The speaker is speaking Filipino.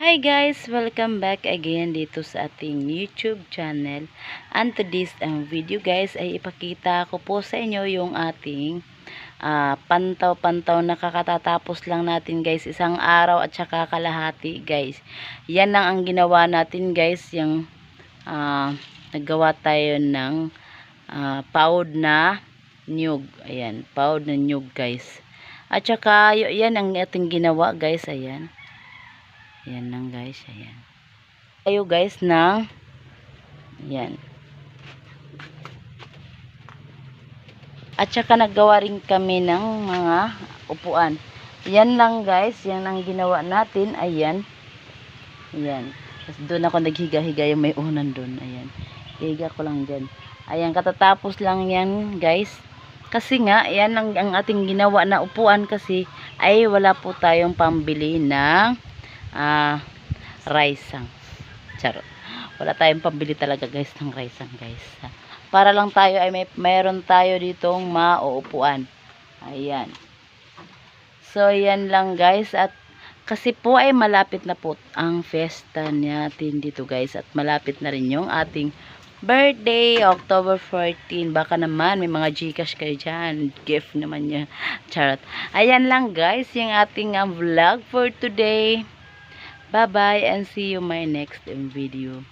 Hi guys! Welcome back again dito sa ating YouTube channel. And today's um, video guys ay ipakita ko po sa inyo yung ating ah, pantaw-pantaw na kakatatapos lang natin guys. Isang araw at saka kalahati guys. Yan lang ang ginawa natin guys. Yung ah, naggawa tayo ng ah, paud na nyug. Ayan, paud na nyug guys. At saka yan ang ating ginawa guys. Ayan. Ayan lang guys, ayan. Tayo guys ng ayan. At saka naggawa rin kami ng mga upuan. Yan lang guys, yan ang ginawa natin. Ayan. Ayan. Doon ako naghiga-higa yung may unan doon. Ayan. Higa ko lang dyan. Ayan, katatapos lang yan guys. Kasi nga, yan ang, ang ating ginawa na upuan kasi ay wala po tayong pambili ng ah rice charot. Wala tayong pambili talaga guys ng rice guys. Para lang tayo ay may mayroon tayo ditong mauupuan. Ayan. So yan lang guys. At kasi po ay malapit na po ang fiesta natin dito guys. At malapit na rin yung ating birthday October 14 baka naman may mga gcash kayo dyan. Gift naman niya. Charot. Ayan lang guys yung ating um, vlog for today Bye-bye and see you my next video.